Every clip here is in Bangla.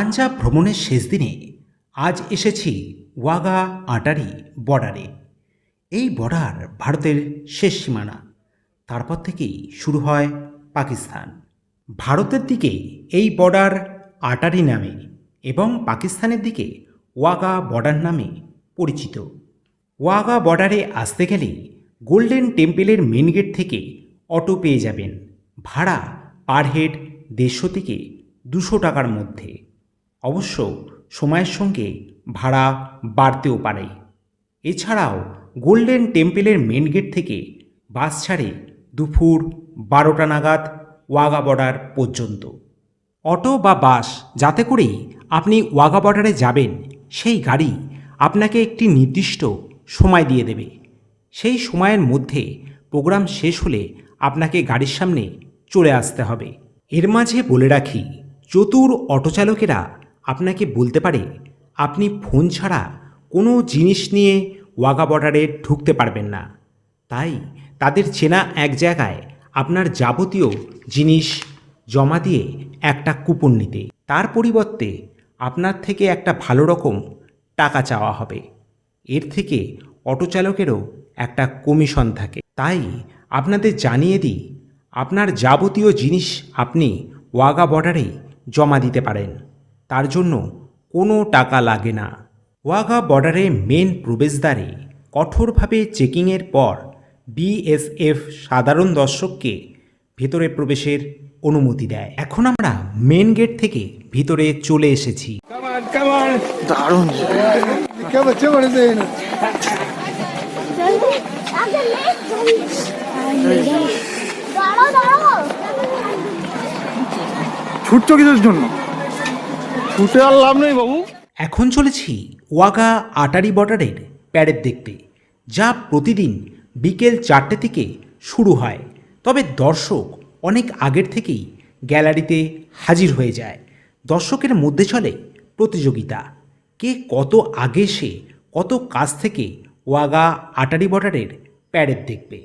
পাঞ্জাব ভ্রমণের শেষ দিনে আজ এসেছি ওয়াগা আটারি বর্ডারে। এই বর্ডার ভারতের শেষ সীমানা। তারপর থেকেই শুরু হয় পাকিস্তান। ভারতের দিকে এই বর্ডার আটারি নামে এবং পাকিস্তানের দিকে ওয়াগা বর্ডার নামে পরিচিত। ওয়াগা বর্ডারে আসতে গেলে গোল্ডেন টেম্পেলের মেন গেট থেকে অটো পেয়ে যাবেন। ভাড়া পার হেড দেড়শো থেকে দুশো টাকার মধ্যে। অবশ্য সময়ের সঙ্গে ভাড়া বাড়তেও পারে। এছাড়াও গোল্ডেন টেম্পেলের মেন গেট থেকে বাস ছাড়ে দুপুর বারোটা নাগাদ ওয়াগা বর্ডার পর্যন্ত। অটো বা বাস যাতে করেই আপনি ওয়াগা বর্ডারে যাবেন, সেই গাড়ি আপনাকে একটি নির্দিষ্ট সময় দিয়ে দেবে। সেই সময়ের মধ্যে প্রোগ্রাম শেষ হলে আপনাকে গাড়ির সামনে চলে আসতে হবে। এর মাঝে বলে রাখি, চতুর অটোচালকেরা আপনাকে বলতে পারে, আপনি ফোন ছাড়া কোনো জিনিস নিয়ে ওয়াগা বর্ডারে ঢুকতে পারবেন না। তাই তাদের চেনা এক জায়গায় আপনার যাবতীয় জিনিস জমা দিয়ে একটা কুপন নিতে। তার পরিবর্তে আপনার থেকে একটা ভালো রকম টাকা চাওয়া হবে। এর থেকে অটো চালকেরও একটা কমিশন থাকে। তাই আপনাদের জানিয়ে দিই, আপনার যাবতীয় জিনিস আপনি ওয়াগা বর্ডারে জমা দিতে পারেন। তার জন্য কোনো টাকা লাগে না। ওয়াঘা বর্ডারে মেন প্রবেশদ্বারে কঠোরভাবে চেকিংয়ের পর বিএসএফ সাধারণ দর্শককে ভেতরে প্রবেশের অনুমতি দেয়। এখন আমরা মেন গেট থেকে ভিতরে চলে এসেছি. দারুণ। ছুটছো কিসের জন্য? ছুটে আর লাভ নেই বাবু। এখন চলেছি ওয়াগা আটারি বর্ডারের প্যারেড দেখতে, যা প্রতিদিন বিকেল চারটে থেকে শুরু হয়। তবে দর্শক অনেক আগের থেকেই গ্যালারিতে হাজির হয়ে যায়। দর্শকের মধ্যে চলে প্রতিযোগিতা। কে কত আগে সে কত কাছ থেকে ওয়াগা আটারি বর্ডারের প্যারেড দেখবে?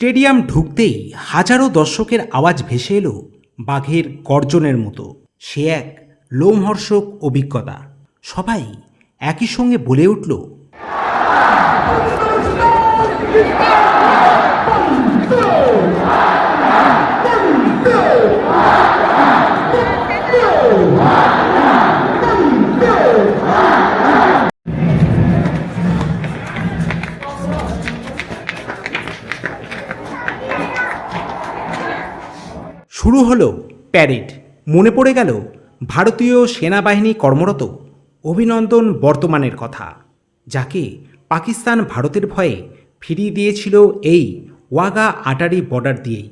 স্টেডিয়াম ঢুকতেই হাজারো দর্শকের আওয়াজ ভেসে এলো বাঘের গর্জনের মতো। সে এক লোমহর্ষক অভিজ্ঞতা। সবাই একই সঙ্গে বলে উঠল প্যারেড। মনে পড়ে গেল, ভারতীয় সেনাবাহিনী কর্মরত। অভিনন্দন বর্তমানের কথা, যাকে পাকিস্তান ভারতের ভয়ে ফিরিয়ে দিয়েছিল এই ওয়াগা আটারি বর্ডার দিয়েই।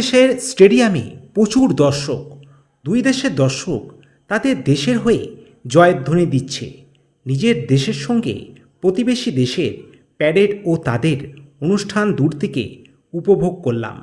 দেশের স্টেডিয়ামে প্রচুর দর্শক, দুই দেশের দর্শক তাদের দেশের হয়ে জয়ধ্বনি দিচ্ছে। নিজের দেশের সঙ্গে প্রতিবেশী দেশের প্যারেড ও তাদের অনুষ্ঠান দূর থেকে উপভোগ করলাম।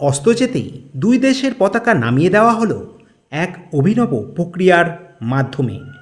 অস্ত যেতেই দুই দেশের পতাকা নামিয়ে দেওয়া হলো এক অভিনব প্রক্রিয়ার মাধ্যমে।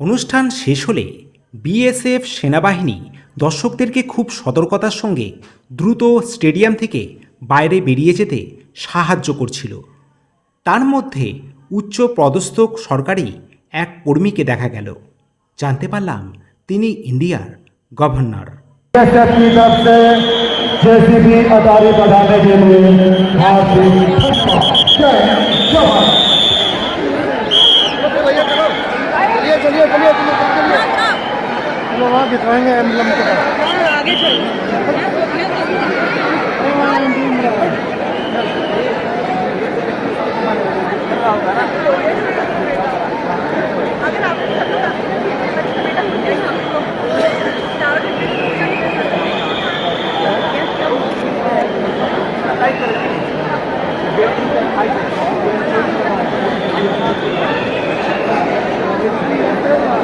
অনুষ্ঠান শেষ হলে বিএসএফ সেনাবাহিনী দর্শকদেরকে খুব সতর্কতার সঙ্গে দ্রুত স্টেডিয়াম থেকে বাইরে বেরিয়ে যেতে সাহায্য করছিল। তার মধ্যে উচ্চ পদস্থ সরকারি এক কর্মীকে দেখা গেল। জানতে পারলাম তিনি ইন্ডিয়ার গভর্নর। जैसे भी अदारे बढ़ाने के लिए हार्दिक दिखाएँगे एम्बलम आगे पास এই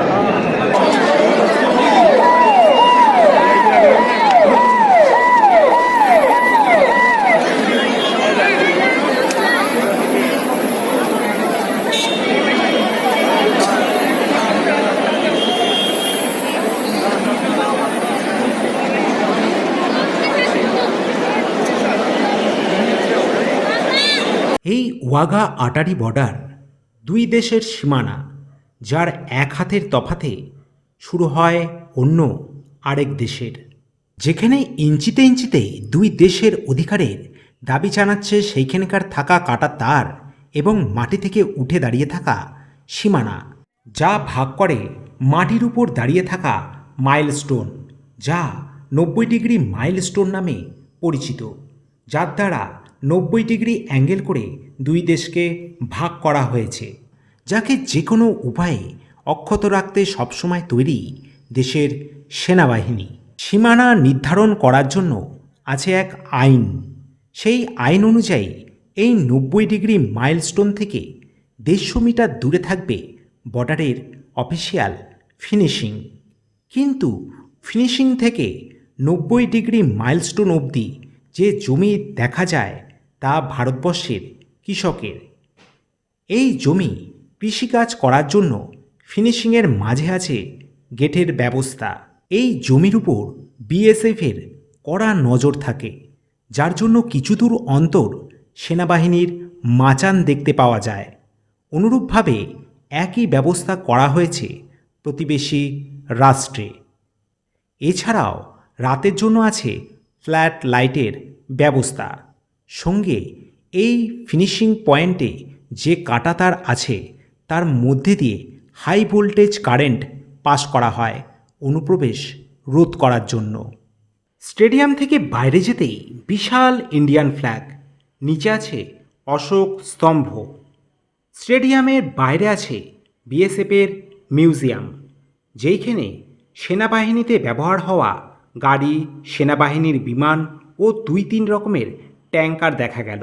ওয়াগা আটারি বর্ডার দুই দেশের সীমানা, যার এক হাতের তফাতে শুরু হয় অন্য আরেক দেশের। যেখানে ইঞ্চিতে ইঞ্চিতে দুই দেশের অধিকারের দাবি জানাচ্ছে সেইখানকার থাকা কাটা তার এবং মাটি থেকে উঠে দাঁড়িয়ে থাকা সীমানা, যা ভাগ করে মাটির উপর দাঁড়িয়ে থাকা মাইলস্টোন, যা নব্বই ডিগ্রি মাইলস্টোন নামে পরিচিত, যার দ্বারা নব্বই ডিগ্রি অ্যাঙ্গেল করে দুই দেশকে ভাগ করা হয়েছে, যাকে যে কোনো উপায়ে অক্ষত রাখতে সবসময় তৈরি দেশের সেনাবাহিনী। সীমানা নির্ধারণ করার জন্য আছে এক আইন। সেই আইন অনুযায়ী এই নব্বই ডিগ্রি মাইলস্টোন থেকে দেড়শো মিটার দূরে থাকবে বর্ডারের অফিসিয়াল ফিনিশিং। কিন্তু ফিনিশিং থেকে নব্বই ডিগ্রি মাইলস্টোন অবধি যে জমি দেখা যায় তা ভারতবর্ষের কৃষকের। এই জমি কৃষিকাজ করার জন্য ফিনিশিংয়ের মাঝে আছে গেটের ব্যবস্থা। এই জমির উপর বিএসএফের কড়া নজর থাকে, যার জন্য কিছু দূর অন্তর সেনাবাহিনীর মাচান দেখতে পাওয়া যায়। অনুরূপভাবে একই ব্যবস্থা করা হয়েছে প্রতিবেশী রাষ্ট্রে। এছাড়াও রাতের জন্য আছে ফ্ল্যাট লাইটের ব্যবস্থা। সঙ্গে এই ফিনিশিং পয়েন্টে যে কাঁটাতার আছে, তার মধ্যে দিয়ে হাই ভোল্টেজ কারেন্ট পাস করা হয় অনুপ্রবেশ রোধ করার জন্য। স্টেডিয়াম থেকে বাইরে যেতেই বিশাল ইন্ডিয়ান ফ্ল্যাগ নিচে আছে অশোক স্তম্ভ। স্টেডিয়ামের বাইরে আছে বিএসএফের মিউজিয়াম যেইখানে সেনাবাহিনীতে ব্যবহার হওয়া গাড়ি, সেনাবাহিনীর বিমান ও দুই তিন রকমের ট্যাঙ্কার দেখা গেল।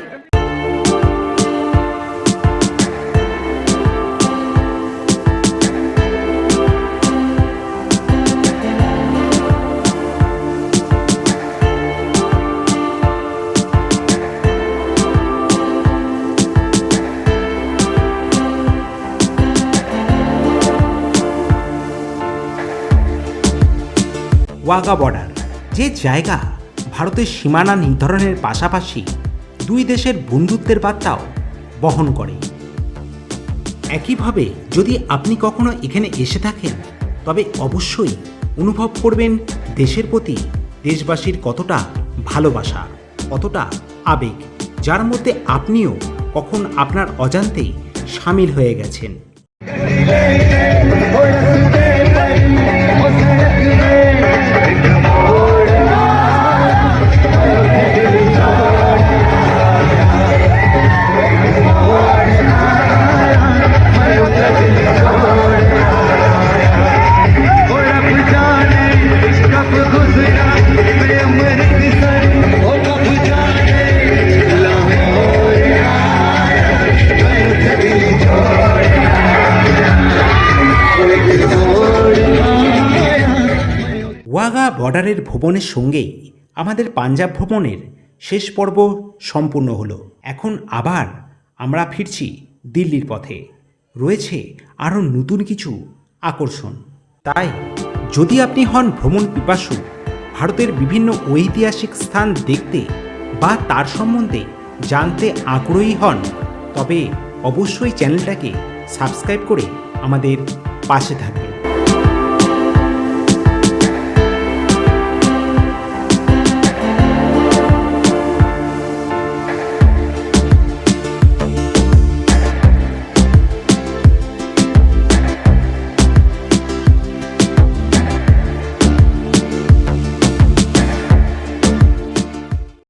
ওয়াগা বর্ডার, যে জায়গা ভারতের সীমানা নির্ধারণের পাশাপাশি দুই দেশের বন্ধুত্বের বার্তাও বহন করে। একইভাবে যদি আপনি কখনো এখানে এসে থাকেন, তবে অবশ্যই অনুভব করবেন দেশের প্রতি দেশবাসীর কতটা ভালোবাসা, কতটা আবেগ, যার মধ্যে আপনিও কখন আপনার অজান্তেই সামিল হয়ে গেছেন। বর্ডারের ভ্রমণের সঙ্গেই আমাদের পাঞ্জাব ভ্রমণের শেষ পর্ব সম্পূর্ণ হলো। এখন আবার আমরা ফিরছি দিল্লির পথে। রয়েছে আরও নতুন কিছু আকর্ষণ। তাই যদি আপনি হন ভ্রমণ পিপাসু, ভারতের বিভিন্ন ঐতিহাসিক স্থান দেখতে বা তার সম্বন্ধে জানতে আগ্রহী হন, তবে অবশ্যই চ্যানেলটাকে সাবস্ক্রাইব করে আমাদের পাশে থাকবেন।